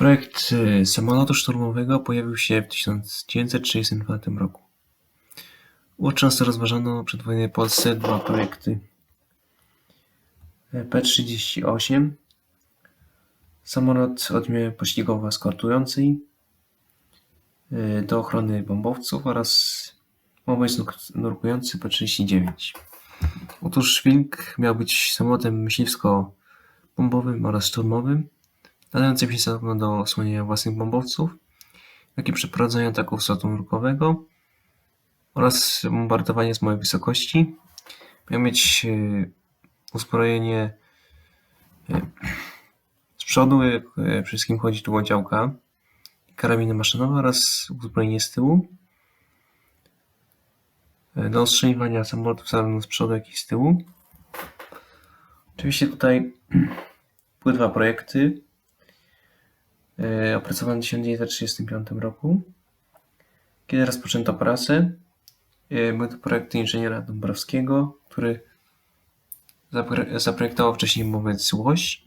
Projekt y, samolotu szturmowego pojawił się w 1934 roku. Wówczas rozważano przedwojennej Polsce dwa projekty. P-38 Samolot o dźmie pościgowo-eskortującej y, do ochrony bombowców oraz bombowiec nurkujący P-39. Otóż Wilk miał być samolotem myśliwsko-bombowym oraz szturmowym, nadającym się zarówno do osłaniania własnych bombowców, jak i przeprowadzania ataków z lotu nurkowego oraz bombardowania z małej wysokości. Miał mieć y, uzbrojenie y, z przodu, jak przede wszystkim chodzi tu o działka, karabiny maszynowe oraz uzbrojenie z tyłu do ostrzeliwania samolotów zarówno z przodu, jak i z tyłu. Oczywiście tutaj były dwa projekty opracowane w 1935 roku. Kiedy rozpoczęto pracę, były to projekty inżyniera Dąbrowskiego, który zaprojektował wcześniej mowiec Łoś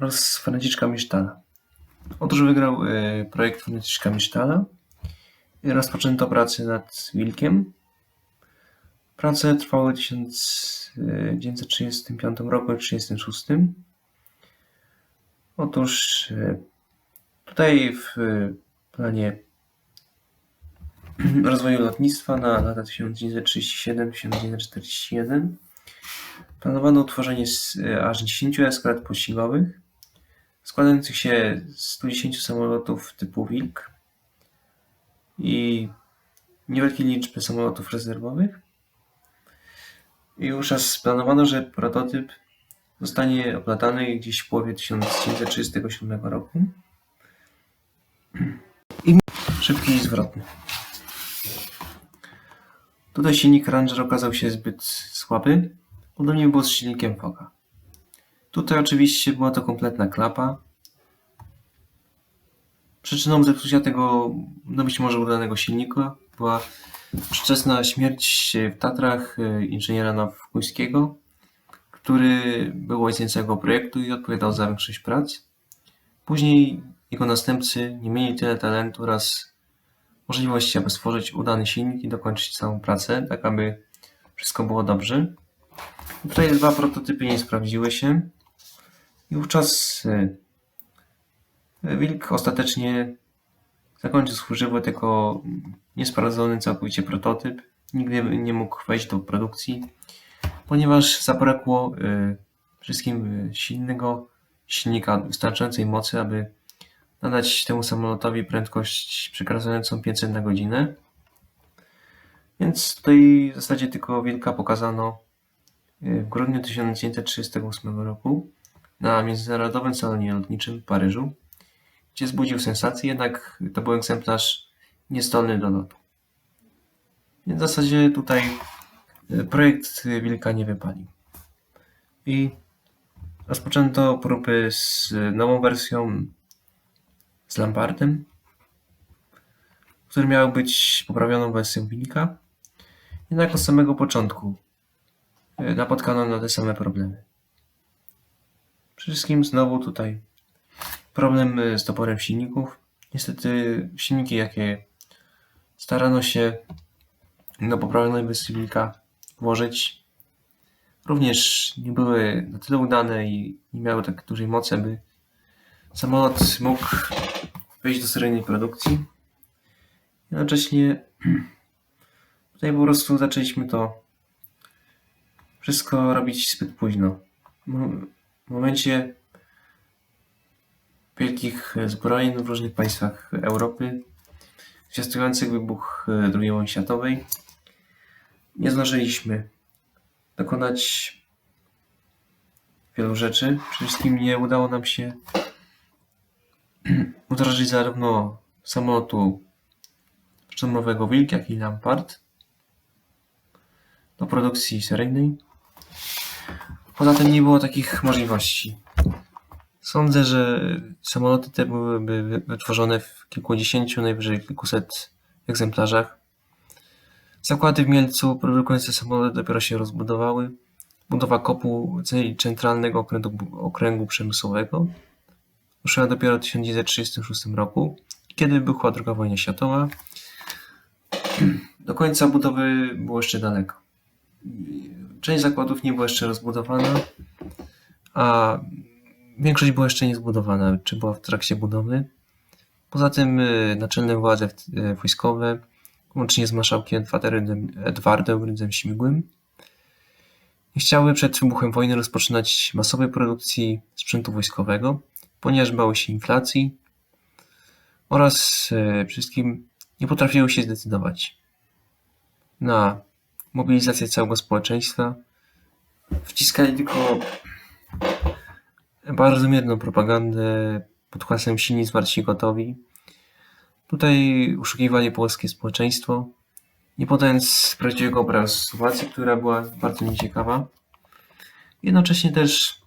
oraz Franciszka Misztala. Otóż wygrał projekt Franciszka Misztala rozpoczęto pracę nad Wilkiem. Prace trwały w 1935 roku i 1936. Otóż tutaj w planie rozwoju lotnictwa na lata 1937-1941 planowano utworzenie aż 10 eskad pościgowych składających się z 110 samolotów typu Wilk i niewielkiej liczby samolotów rezerwowych. I już planowano, że prototyp zostanie oplatany gdzieś w połowie 1937 roku. I szybki i zwrotny. Tutaj silnik Ranger okazał się zbyt słaby, podobnie było z silnikiem Foka. Tutaj oczywiście była to kompletna klapa. Przyczyną zepsucia tego, no być może udanego silnika była wczesna śmierć w Tatrach e, inżyniera Nawkuńskiego, który był ojcem całego projektu i odpowiadał za większość prac. Później jego następcy nie mieli tyle talentu oraz możliwości, aby stworzyć udany silnik i dokończyć całą pracę, tak aby wszystko było dobrze. Tutaj dwa prototypy nie sprawdziły się i wówczas e, Wilk ostatecznie zakończył swój żywot jako niesprawdzony całkowicie prototyp. Nigdy nie mógł wejść do produkcji, ponieważ zabrakło e, wszystkim e, silnego silnika wystarczającej mocy, aby nadać temu samolotowi prędkość przekraczającą 500 na godzinę. Więc tutaj w zasadzie tylko Wilka pokazano y, w grudniu 1938 roku na Międzynarodowym Salonie Lotniczym w Paryżu, gdzie zbudził sensację, jednak to był egzemplarz niezdolny do lotu. Więc w zasadzie tutaj y, projekt Wilka nie wypalił. I rozpoczęto próby z nową wersją z Lampardem, który miał być poprawioną wersją Wilka. Jednak od samego początku e, napotkano na te same problemy. Przede wszystkim znowu tutaj problem e, z toporem silników. Niestety silniki, jakie starano się do poprawionej wersji Wilka włożyć, również nie były na tyle udane i nie miały tak dużej mocy, aby samolot mógł wejść do seryjnej produkcji. Jednocześnie tutaj po prostu zaczęliśmy to wszystko robić zbyt późno. W momencie wielkich zbrojeń w różnych państwach Europy, zwiastujących wybuch II wojny światowej, nie zdążyliśmy dokonać wielu rzeczy. Przede wszystkim nie udało nam się wdrożyć zarówno samolotu szturmowego Wilk, jak i Lampard do produkcji seryjnej. Poza tym nie było takich możliwości. Sądzę, że samoloty te byłyby wytworzone w kilkudziesięciu, najwyżej kilkuset egzemplarzach. Zakłady w Mielcu produkujące samoloty dopiero się rozbudowały. budowa kopu centralnego okręgu, okręgu przemysłowego ruszyła dopiero w 1936 roku, kiedy wybuchła II wojna światowa. Do końca budowy było jeszcze daleko. Część zakładów nie była jeszcze rozbudowana, a większość była jeszcze niezbudowana, czy była w trakcie budowy. Poza tym y, naczelne władze y, wojskowe, łącznie z marszałkiem Edwardem Rydzyem Śmigłym, nie chciały przed wybuchem wojny rozpoczynać masowej produkcji sprzętu wojskowego, ponieważ bały się inflacji oraz y, wszystkim nie potrafiły się zdecydować na mobilizację całego społeczeństwa. Wciskali tylko bardzo mierną propagandę pod hasłem silni, zwarci, gotowi. Tutaj uszukiwali polskie społeczeństwo, nie podając prawdziwego obrazu sytuacji, która była bardzo nieciekawa. Jednocześnie też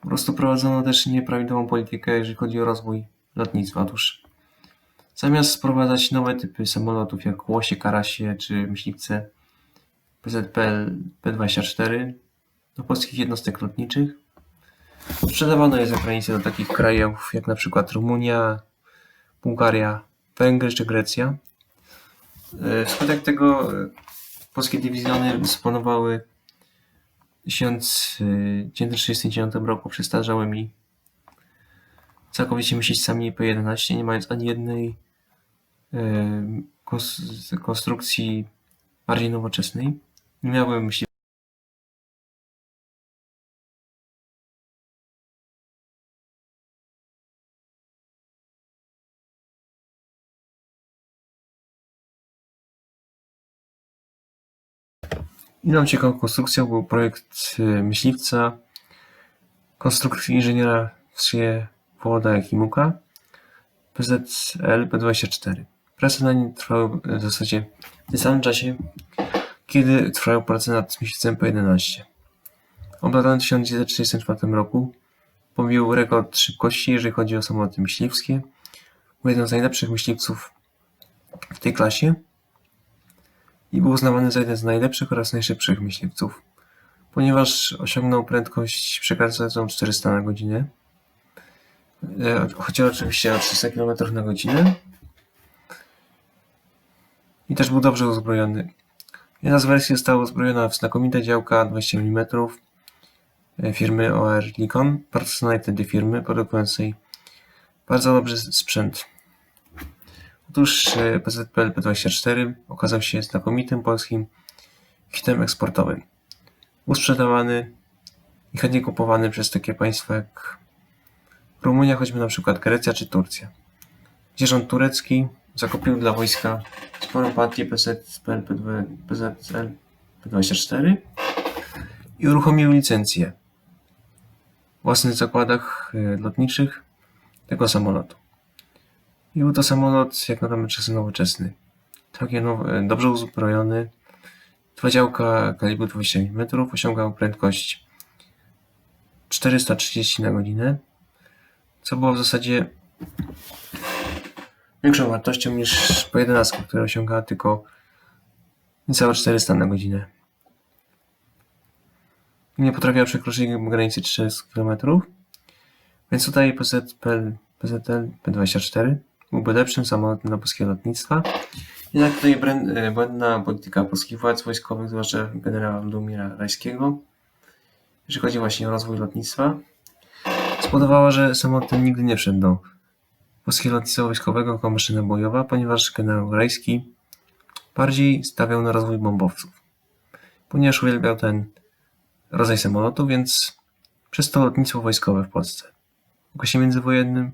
po prostu prowadzono też nieprawidłową politykę, jeżeli chodzi o rozwój lotnictwa. Otóż zamiast sprowadzać nowe typy samolotów jak Łosie, Karasie czy Myśliwce PZPL P24 do polskich jednostek lotniczych, Sprzedawano je za granicę do takich krajów jak na przykład Rumunia, Bułgaria, Węgry czy Grecja. E, wskutek tego e, polskie dywizjony dysponowały w 1939 roku przestarzałymi całkowicie myśliwcami P-11, nie mając ani jednej e, konstrukcji bardziej nowoczesnej. Nie miały myśli Inną ciekawą konstrukcją był projekt y, myśliwca konstrukcji inżyniera Wsiewołoda Jakimuka PZL P24. Prace na nim trwały w zasadzie w tym samym czasie, kiedy trwały prace nad myśliwcem P11. Obladany w 1934 roku pobił rekord szybkości, jeżeli chodzi o samoloty myśliwskie. Był jednym z najlepszych myśliwców w tej klasie i był uznawany za jeden z najlepszych oraz najszybszych myśliwców, ponieważ osiągnął prędkość przekraczającą 400 na godzinę. E, chodziło oczywiście o 300 km na godzinę. I też był dobrze uzbrojony. Jedna z wersji została uzbrojona w znakomite działka 20 mm e, firmy OR bardzo znanej wtedy firmy produkującej bardzo dobry sprzęt. Otóż PZPL P24 okazał się znakomitym polskim hitem eksportowym. Był sprzedawany i chętnie kupowany przez takie państwa jak Rumunia, choćby na przykład Grecja czy Turcja, gdzie rząd turecki zakupił dla wojska sporą partię PZPL P24 i uruchomił licencję w własnych zakładach e, lotniczych tego samolotu. Był to samolot jak na tamte czasy nowoczesny. Całkiem nowy, dobrze uzbrojony. Dwa działka kalibru 20 mm osiągał prędkość 430 na godzinę, co było w zasadzie większą wartością niż po 11, która osiągała tylko niecałe 400 na godzinę. Nie potrafiła przekroczyć granicy 300 km, więc tutaj PZPL, PZL P24 byłby lepszym samolotem dla polskiego lotnictwa. Jednak tutaj e, błędna polityka polskich władz wojskowych, zwłaszcza generała Lumira Rajskiego, jeżeli chodzi właśnie o rozwój lotnictwa, spowodowała, że samolot ten nigdy nie wszedł do polskiego lotnictwa wojskowego jako maszyna bojowa, ponieważ generał Rajski bardziej stawiał na rozwój bombowców. Ponieważ uwielbiał ten rodzaj samolotu, więc przez to lotnictwo wojskowe w Polsce. W okresie międzywojennym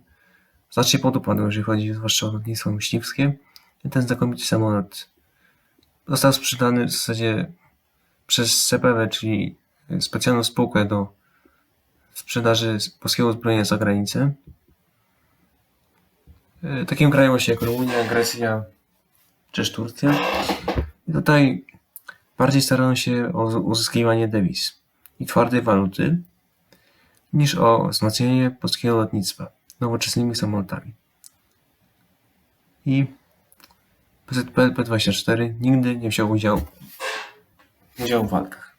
znacznie podupadł, jeżeli chodzi zwłaszcza o lotnictwo myśliwskie. Ten znakomity samolot został sprzedany w zasadzie przez CPW, czyli specjalną spółkę do sprzedaży polskiego uzbrojenia za granicę. E, takim krajem właśnie jak Rumunia, Grecja czy Turcja. I tutaj bardziej starano się o uzyskiwanie dewiz i twardej waluty niż o wzmocnienie polskiego lotnictwa nowoczesnymi samolotami. I PZPL P24 nigdy nie wziął udziału, w walkach.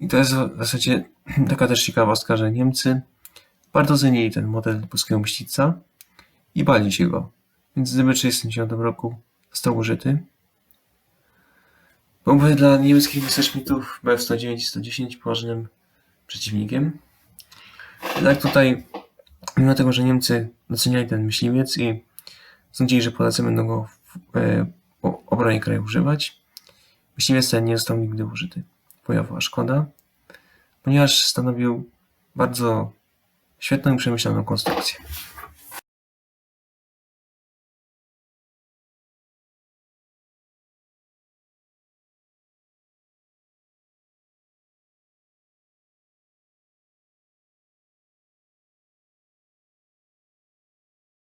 I to jest w zasadzie taka też ciekawostka, że Niemcy bardzo cenili ten model polskiego myśliwca i bali się go. Więc gdyby w 1939 roku został użyty, byłby dla niemieckich Messerschmittów Bf-109 i 110 poważnym przeciwnikiem. Jednak tutaj, mimo tego, że Niemcy doceniali ten myśliwiec i sądzili, że Polacy będą go w e, obronie kraju używać, myśliwiec ten nie został nigdy użyty. Bojowa szkoda, ponieważ stanowił bardzo świetną i przemyślaną konstrukcję.